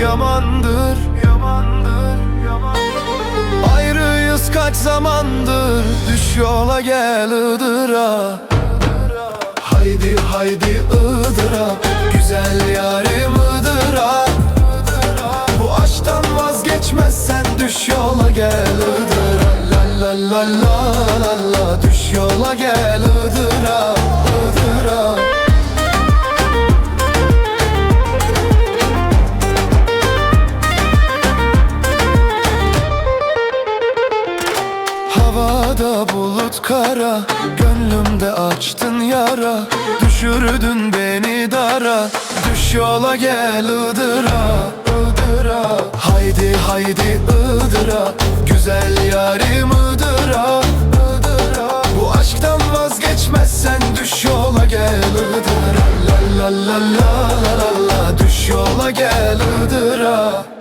yamandır. Yamandır, yamandır Ayrıyız kaç zamandır. Düş yola gel Iğdır'a. Haydi haydi Iğdır'a. Güzel yarim Iğdır'a. Bu aşktan vazgeçmezsen düş yola gel Iğdır'a. La la la la la la. Düş yola gel Iğdır'a Havada bulut kara Gönlümde açtın yara Düşürdün beni dara Düş yola gel Iğdır'a Iğdır'a Haydi haydi Iğdır'a Güzel yarim Iğdır'a Iğdır'a Bu aşktan vazgeçmezsen Düş yola gel Iğdır'a La la la la la la la Düş yola gel Iğdır'a